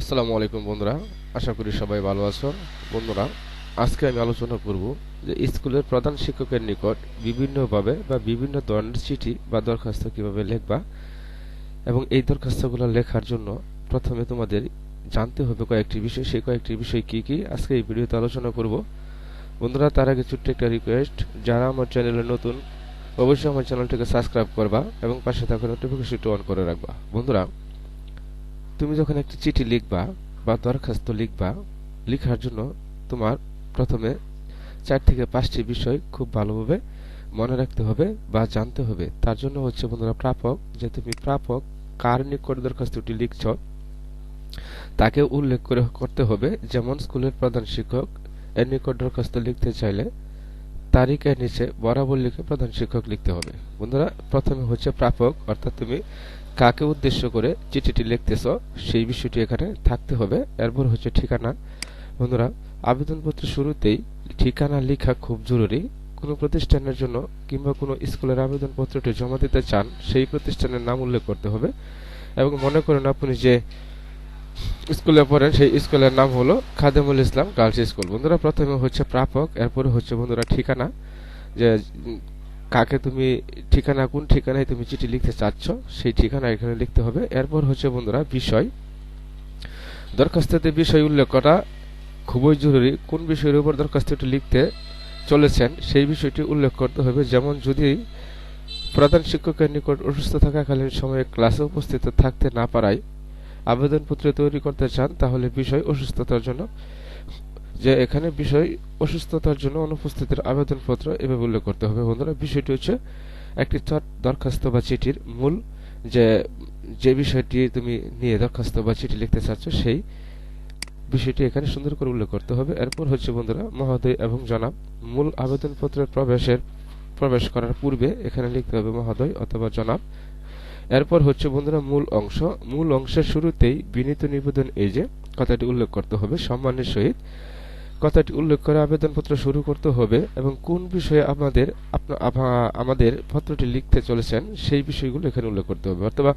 আসসালামু আলাইকুম বন্ধুরা, আশা করি সবাই ভালো আছো বন্ধুরা, আজকে আমি আলোচনা করব যে স্কুলের প্রধান শিক্ষকের নিকট বিভিন্নভাবে বা বিভিন্ন ধরনের চিঠি বা দরখাস্ত কীভাবে লিখবা এবং এই দরখাস্তগুলো লেখার জন্য প্রথমে তোমাদের জানতে হবে কয়েকটি বিষয়। সেই কয়েকটি বিষয় কি কি? আজকে এই ভিডিওতে আলোচনা করব। বন্ধুরা, তার আগে ছোট্ট একটা রিকোয়েস্ট যারা আমার চ্যানেলে নতুন, অবশ্যই আমার চ্যানেলটিকে সাবস্ক্রাইব করবা এবং পাশে থাকা নোটিফিকেশনটি অন করে রাখবা। বন্ধুরা তুমি যখন একটি চিঠি লিখবা বা দরখাস্ত লিখবা, লিখার জন্য তোমার প্রথমে চার থেকে পাঁচটি বিষয় খুব ভালোভাবে মনে রাখতে হবে বা জানতে হবে। তার জন্য হচ্ছে বন্ধুরা প্রাপক, যে তুমি প্রাপক কার নিকট দরখাস্তটি লিখছ, তাকে উল্লেখ করে করতে হবে। যেমন স্কুলের প্রধান শিক্ষক এর নিকট দরখাস্ত লিখতে চাইলে তারিখের নিচে বরাবর লিখে প্রধান শিক্ষক লিখতে হবে। বন্ধুরা, প্রথমে হচ্ছে প্রাপক, অর্থাৎ তুমি কাকে উদ্দেশ্য করে চিঠিটি লিখতেছ, সেই বিষয়টি এখানে থাকতে হবে। এরপর হচ্ছে ঠিকানা। বন্ধুরা আবেদনপত্রের শুরুতেই ঠিকানা লেখা খুব জরুরি। কোনো প্রতিষ্ঠানের জন্য কিংবা কোনো স্কুলের আবেদনপত্রটি জমা দিতে চান, সেই প্রতিষ্ঠানের নাম উল্লেখ করতে হবে। এবং মনে করেন আপনি যে স্কুলে পড়েন, সেই স্কুলের নাম হলো খাদেমুল ইসলাম গার্লস স্কুল। বন্ধুরা, প্রথমে হচ্ছে প্রাপক, এরপরে হচ্ছে বন্ধুরা ঠিকানা। যে কাকে তুমি ঠিকানা, কোন ঠিকানায় তুমি চিঠি লিখতে চাচ্ছ, সেই ঠিকানা এখানে লিখতে হবে। এরপর হচ্ছে বন্ধুরা বিষয়। দরখাস্ততে বিষয় উল্লেখ করা খুবই জরুরি। কোন বিষয়ের উপর দরখাস্তটি লিখতে চলেছেন, সেই বিষয়টি উল্লেখ করতে হবে। যেমন যদি প্রধান শিক্ষকের নিকট অসুস্থ থাকাকালীন সময়ে ক্লাসে উপস্থিত থাকতে না পারায় আবেদনপত্র তৈরি করতে চান, তাহলে বিষয় অসুস্থতার জন্য যে এখানে বিষয় অসুস্থতার জন্য অনুপস্থিতির আবেদনপত্র এভাবে উল্লেখ করতে হবে। বন্ধুরা, বিষয়টি হচ্ছে একটি দরখাস্ত বা চিঠির মূল যে যে বিষয়টি তুমি নিয়ে দরখাস্ত বা চিঠি লিখতে চাচ্ছ, সেই বিষয়টি এখানে সুন্দর করে উল্লেখ করতে হবে। এরপর হচ্ছে বন্ধুরা, মহোদয় এবং জনাব, মূল আবেদনপত্রের প্রবেশের, প্রবেশ করার পূর্বে এখানে লিখতে হবে মহোদয় অথবা জনাব। এরপর হচ্ছে বন্ধুরা, মূল অংশ। মূল অংশের শুরুতেই বিনীত নিবেদন এই যে, কথাটি উল্লেখ করতে হবে, সম্মানের সহিত। কথাটি উল্লেখ করে আবেদনপত্র শুরু করতে হবে এবং কোন বিষয়ে আমাদের আমাদের পত্রটি লিখতে চলেছেন সেই বিষয়গুলো এখানে উল্লেখ করতে হবে। অথবা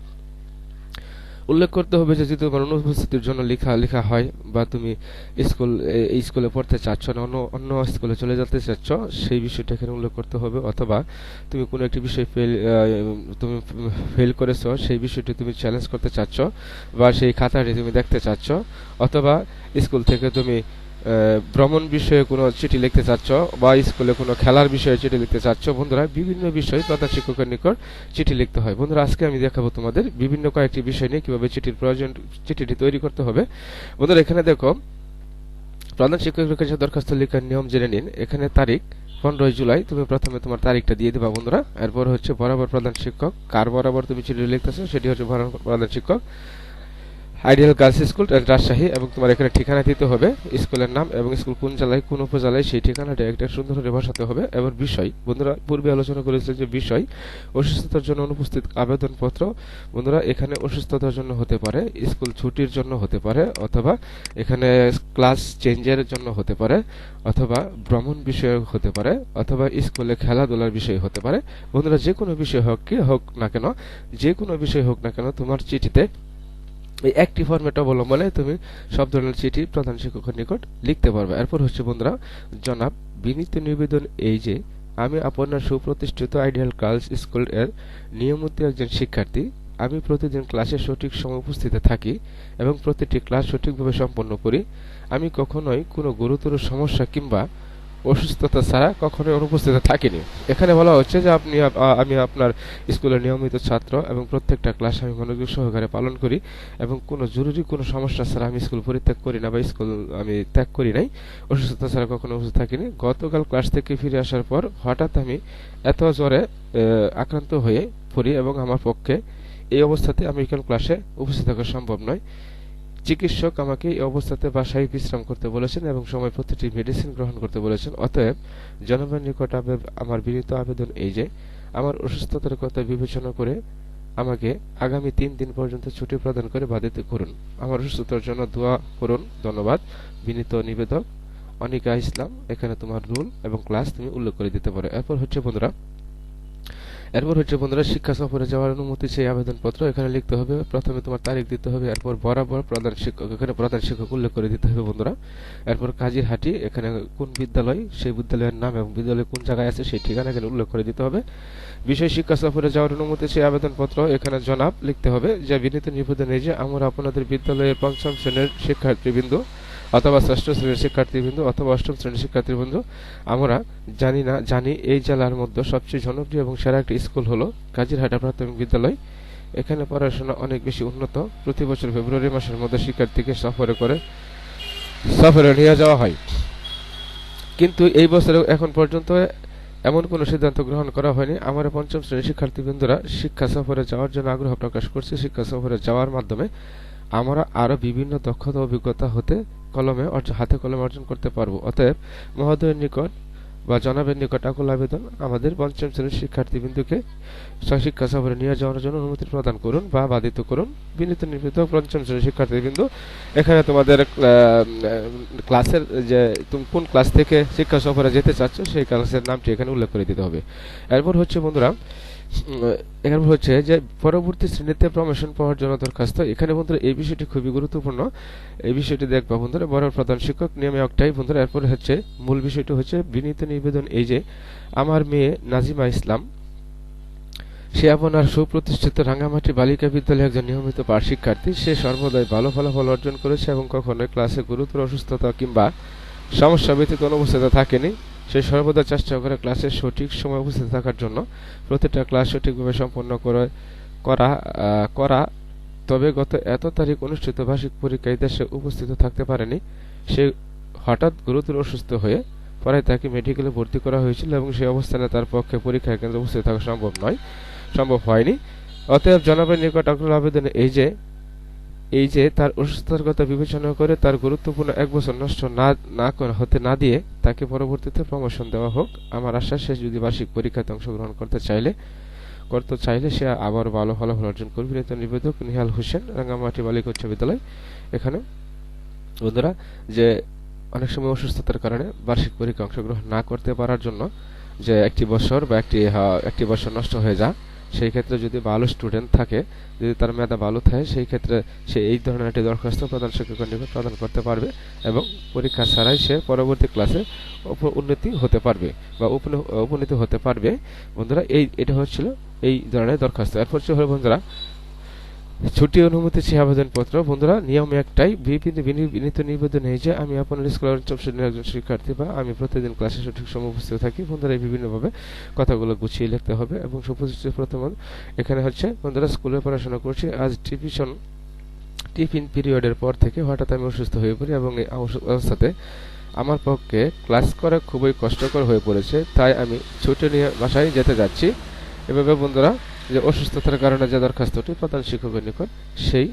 উল্লেখ করতে হবে যে যদি তোমার অনুপস্থিতির জন্য লেখা লেখা হয় বা তুমি স্কুল, এই স্কুলে পড়তে চাচ্ছ না, অন্য অন্য স্কুলে চলে যেতে চাচ্ছ, সেই বিষয়টা এখানে উল্লেখ করতে হবে। অথবা তুমি কোনো একটি বিষয় ফেল তুমি ফেল করেছ, সেই বিষয়টি তুমি চ্যালেঞ্জ করতে চাচ্ছ বা সেই খাতাটি তুমি দেখতে চাচ্ছ, অথবা স্কুল থেকে তুমি ভ্রমণ বিষয়ে কোনো চিঠি লিখতে চাচ্ছ বা স্কুলে কোনো খেলার বিষয়ে চিঠি লিখতে চাচ্ছ, বন্ধুরা, বিভিন্ন বিষয়ে প্রধান শিক্ষকের নিকট চিঠি লিখতে হয়। বন্ধুরা, আজকে আমি দেখাবো তোমাদের বিভিন্ন কয়েকটি বিষয় নিয়ে কীভাবে চিঠির প্রয়োজন, চিঠিটি তৈরি করতে হবে। বন্ধুরা, এখানে দেখো, প্রধান শিক্ষকের কাছে দরখাস্ত লেখার নিয়ম জেনে নিন। এখানে তারিখ, পনেরোই জুলাই, তুমি প্রথমে তোমার তারিখটা দিয়ে দেবা, বন্ধুরা। এরপর হচ্ছে বরাবর প্রধান শিক্ষক, কার বরাবর তুমি চিঠি লিখতেছো, সেটি হচ্ছে প্রধান শিক্ষক। আইডিয়াল গার্লস স্কুল রাজশাহী, এবং তোমার এখানে ঠিকানা দিতে হবে। স্কুলের নাম এবং স্কুল কোন জেলায়, কোন উপজেলায়, সেই ঠিকানাটা একটা সুন্দর করে বসাতে হবে এবং বিষয়। বন্ধুরা, পূর্বে আলোচনা করেছে যে বিষয়, অসুস্থতার জন্য অনুপস্থিত আবেদনপত্র। বন্ধুরা, এখানে অসুস্থতার জন্য হতে পারে, স্কুল ছুটির জন্য হতে পারে, অথবা এখানে ক্লাস চেঞ্জের জন্য হতে পারে, অথবা ভ্রমণ বিষয় হতে পারে, অথবা স্কুলে খেলাধুলার বিষয় হতে পারে। বন্ধুরা, যে কোনো বিষয় হোক কি হোক না কেন, যে কোনো বিষয় হোক না কেন, তোমার চিঠিতে এই একটি ফরম্যাট অবলম্বনে তুমি সব ধরনের চিঠি প্রধান শিক্ষকের নিকট লিখতে পারবে। এরপর হচ্ছে বন্ধুরা, জনাব বিনীত নিবেদন এই যে, আমি আপনার সুপ্রতিষ্ঠিত আইডিয়াল গার্লস স্কুলের নিয়মিত একজন শিক্ষার্থী। আমি প্রতিদিন ক্লাসে সঠিক সময় উপস্থিত থাকি এবং প্রতিটি ক্লাস সঠিকভাবে সম্পন্ন করি। আমি কখনোই কোনো গুরুতর সমস্যা কিংবা অসুস্থতা ছাড়া কখনোই অনুপস্থিত থাকিনি। এখানে বলা হচ্ছে যে আপনি আমি আপনার স্কুলের নিয়মিত ছাত্র এবং প্রত্যেকটা ক্লাস আমি মনোযোগ সহকারে পালন করি এবং কোনো জরুরি কোনো সমস্যা ছাড়া আমি স্কুল পরিত্যাগ করি না বা স্কুল আমি ত্যাগ করি নাই। অসুস্থতা ছাড়া কখনো উপস্থিত থাকিনি। গতকাল ক্লাস থেকে ফিরে আসার পর হঠাৎ আমি এত জ্বরে আক্রান্ত হয়ে পড়ি এবং আমার পক্ষে এই অবস্থাতে আমি এখানে ক্লাসে উপস্থিত থাকা সম্ভব নয়? চিকিৎসক আমাকে এই অবস্থাতে বাসায় বিশ্রাম করতে বলেছেন এবং সময় প্রতিটি মেডিসিন গ্রহণ করতে বলেছেন। অতএব জনগণের নিকট আমার বিনীত আবেদন এই যে, আমার অসুস্থতার কথা বিবেচনা করে আমাকে আগামী তিন দিন পর্যন্ত ছুটি প্রদান করে বাধিত করুন। আমার অসুস্থতার জন্য দোয়া করুন, ধন্যবাদ। বিনীত নিবেদক অনিকা ইসলাম, এখানে তোমার রুল এবং ক্লাস তুমি উল্লেখ করে দিতে পারো। এরপর হচ্ছে বন্ধুরা এরপর হচ্ছে বন্ধুরা, শিক্ষা সফরে যাওয়ার অনুমতি সেই আবেদনপত্র এখানে লিখতে হবে। প্রথমে তোমার তারিখ দিতে হবে, এরপর বরাবর প্রধান শিক্ষক, এখানে প্রধান শিক্ষক উল্লেখ করে দিতে হবে বন্ধুরা। এরপর কাজীরহাটি, এখানে কোন বিদ্যালয়, সেই বিদ্যালয়ের নাম এবং বিদ্যালয় কোন জায়গায় আছে সেই ঠিকানা এখানে উল্লেখ করে দিতে হবে। বিষয় শিক্ষা সফরে যাওয়ার অনুমতি সেই আবেদনপত্র এখানে জনাব লিখতে হবে। যে বিনীত নিবেদন যে আমরা আপনাদের বিদ্যালয়ের পঞ্চম শ্রেণির শিক্ষার্থীবৃন্দ অথবা ষষ্ঠ শ্রেণির শিক্ষার্থীবৃন্দ অথবা অষ্টম শ্রেণির শিক্ষার্থীবৃন্দ, আমরা জানি না, জানি এই জেলার মধ্যে সবচেয়ে জনপ্রিয় এবং সেরা একটি স্কুল হলো কাজিরহাটা প্রাথমিক বিদ্যালয়। এখানে পড়াশোনা অনেক বেশি উন্নত। প্রতি বছর ফেব্রুয়ারি মাসের মধ্যে শিক্ষার্থীকে সফরে করে, সফরে নিয়ে যাওয়া হয়। কিন্তু এই বছরে এখন পর্যন্ত এমন কোনো সিদ্ধান্ত গ্রহণ করা হয়নি। আমার পঞ্চম শ্রেণির শিক্ষার্থীবৃন্দরা শিক্ষা সফরে যাওয়ার জন্য আগ্রহ প্রকাশ করছে। শিক্ষা সফরে যাওয়ার মাধ্যমে আমরা আরও বিভিন্ন দক্ষতা অভিজ্ঞতা হতে কলমে হাতে কলমে অর্জন করতে পারব। অতএব মহোদয়ের নিকট বা জনাবের নিকট আকুল আবেদন আমাদের পঞ্চম শ্রেণির শিক্ষার্থীবৃন্দকে শিক্ষা সফরে নিয়ে যাওয়ার জন্য অনুমতি প্রদান করুন বা বাধিত করুন। বিনীত নির্মিত পঞ্চম শ্রেণির শিক্ষার্থীবৃন্দ, এখানে তোমাদের ক্লাসের যে তুমি কোন ক্লাস থেকে শিক্ষা সফরে যেতে চাচ্ছ সেই ক্লাসের নামটি এখানে উল্লেখ করে দিতে হবে। এরপর হচ্ছে বন্ধুরা এখানে হচ্ছে যে পরবর্তী শ্রেণীতে প্রমোশন পাওয়ার জন্য দরখাস্ত। এখানে বন্ধুরা, এই বিষয়টি খুবই গুরুত্বপূর্ণ। এই বিষয়টি দেখবা বন্ধুরা বড় প্রধান শিক্ষক, নিয়মে একটাই বন্ধুরা, এরপরে হচ্ছে মূল বিষয়টি হচ্ছে বিনীত নিবেদন। এই যে, আমার মেয়ে নাজিমা ইসলাম, সে আপনার সুপ্রতিষ্ঠিত রাঙ্গামাটি বালিকা বিদ্যালয়ে একজন নিয়মিত পাঠ শিক্ষার্থী সে সর্বদাই ভালো ফলাফল অর্জন করেছে এবং কখনোই ক্লাসে গুরুতর অসুস্থতা কিংবা সমস্যা ব্যতীত অনুপস্থিত থাকেনি। সে সর্বদা চেষ্টা করে ক্লাসের সঠিক সময় উপস্থিত থাকার জন্য। প্রতিটা ক্লাস সঠিকভাবে সম্পন্ন করে, করা করা। তবে গত এত তারিখ অনুষ্ঠিত বার্ষিক পরীক্ষায় দেশে উপস্থিত থাকতে পারেনি। সে হঠাৎ গুরুতর অসুস্থ হয়ে পরে তাকে মেডিকেলে ভর্তি করা হয়েছিল এবং সেই অবস্থানে তার পক্ষে পরীক্ষা কেন্দ্রে উপস্থিত থাকা সম্ভব নয়, সম্ভব হয়নি। অতএব জনাবের নিকট আগ্রহ আবেদনে এই যে এই যে তার অসুস্থতার কথা বিবেচনা করে তার গুরুত্বপূর্ণ এক বছর নষ্ট না না হতে না দিয়ে তাকে পরবর্তীতে প্রমোশন দেওয়া হোক। আমার আশা সে যদি বার্ষিক পরীক্ষাতে অংশগ্রহণ করতে চাইলে করতে চাইলে সে আবার ভালো ফলাফল অর্জন করবে। নেতা নিবেদক নিহাল হোসেন, রাঙ্গামাটি বালিকা উচ্চ বিদ্যালয়। এখানে বন্ধুরা, যে অনেক সময় অসুস্থতার কারণে বার্ষিক পরীক্ষা অংশগ্রহণ না করতে পারার জন্য যে একটি বছর বা একটি একটি বছর নষ্ট হয়ে যায় সেই ক্ষেত্রে যদি ভালো স্টুডেন্ট থাকে, যদি তার মেধা ভালো থাকে, সেই ক্ষেত্রে সে এই ধরনের একটি দরখাস্ত প্রধান শিক্ষকের নিকট প্রদান করতে পারবে এবং পরীক্ষা ছাড়াই সে পরবর্তী ক্লাসে উন্নতি হতে পারবে বা উপনীত হতে পারবে। বন্ধুরা, এই এটা হচ্ছিল এই ধরনের দরখাস্ত। এরপর হলো বন্ধুরা ছুটি অনুমতি সে আবেদনপত্র। বন্ধুরা, নিয়ম একটাই বিনীত নিবেদন এই যে, আমি আপনার স্কুলের পঞ্চম শ্রেণির একজন শিক্ষার্থী বা আমি প্রতিদিন ক্লাসে সঠিক সময় উপস্থিত থাকি। বন্ধুরা, এই বিভিন্নভাবে কথাগুলো গুছিয়ে লিখতে হবে এবং সুপ্রতিষ্ঠিত প্রথম এখানে হচ্ছে, বন্ধুরা স্কুলে পড়াশোনা করছি। আজ টিভিশন টিফিন পিরিয়ডের পর থেকে হঠাৎ আমি অসুস্থ হয়ে পড়ি এবং এই অবস্থাতে আমার পক্ষে ক্লাস করা খুবই কষ্টকর হয়ে পড়েছে। তাই আমি ছুটি নিয়ে বাসায় যেতে যাচ্ছি। এভাবে বন্ধুরা যে অসুস্থতার কারণে যে দরখাস্তটি প্রধান শিক্ষকের নিকট, সেই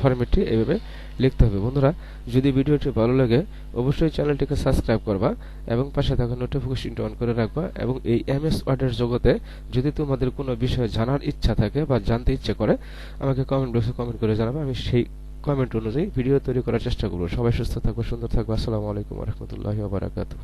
ফর্মেটটি এইভাবে লিখতে হবে। বন্ধুরা, যদি ভিডিওটি ভালো লাগে, অবশ্যই চ্যানেলটিকে সাবস্ক্রাইব করবা এবং পাশে থাকা নোটিফিকেশনটি অন করে রাখবা এবং এই এম এস ওয়ার্ডের জগতে যদি তোমাদের কোনো বিষয়ে জানার ইচ্ছা থাকে বা জানতে ইচ্ছে করে, আমাকে কমেন্ট বক্সে কমেন্ট করে জানাবে। আমি সেই কমেন্ট অনুযায়ী ভিডিও তৈরি করার চেষ্টা করব। সবাই সুস্থ থাকব সুন্দর থাকব আসসালামু আলাইকুম রহমতুল্লাহ বারাকাতু